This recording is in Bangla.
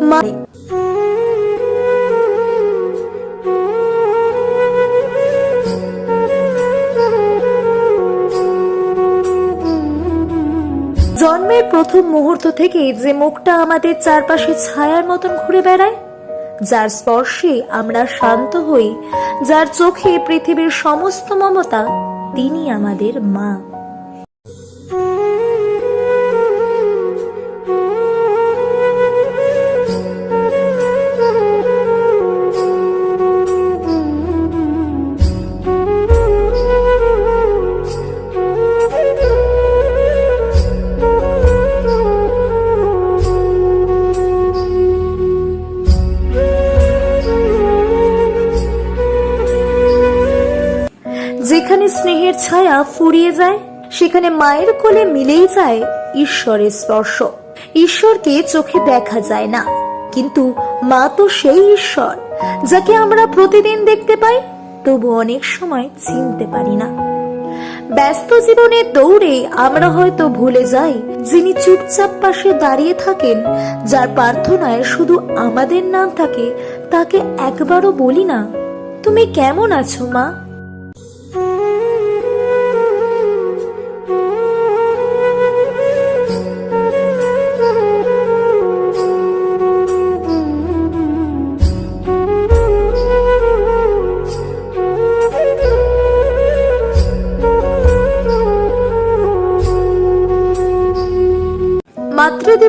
মা জন্মের প্রথম মুহূর্ত থেকে যে মুখটা আমাদের চারপাশে ছায়ার মতন ঘুরে বেড়ায়, যার স্পর্শে আমরা শান্ত হই, যার চোখে পৃথিবীর সমস্ত মমতা তিনি আমাদের মা। যেখানে স্নেহের ছায়া ফুরিয়ে যায়, সেখানে মায়ের কোলে মিলেই যায় ঈশ্বরের স্পর্শ। ঈশ্বরকে চোখে দেখা যায় না। কিন্তু মা তো সেই ঈশ্বর, যাকে আমরা প্রতিদিন দেখতে পাই, তবু অনেক সময় চিনতে পারি না। ব্যস্ত জীবনের দৌড়ে আমরা হয়তো ভুলে যাই, যিনি চুপচাপ পাশে দাঁড়িয়ে থাকেন, যার প্রার্থনায় শুধু আমাদের নাম থাকে, তাকে একবারও বলি না, তুমি কেমন আছো, মা? মাতৃদেব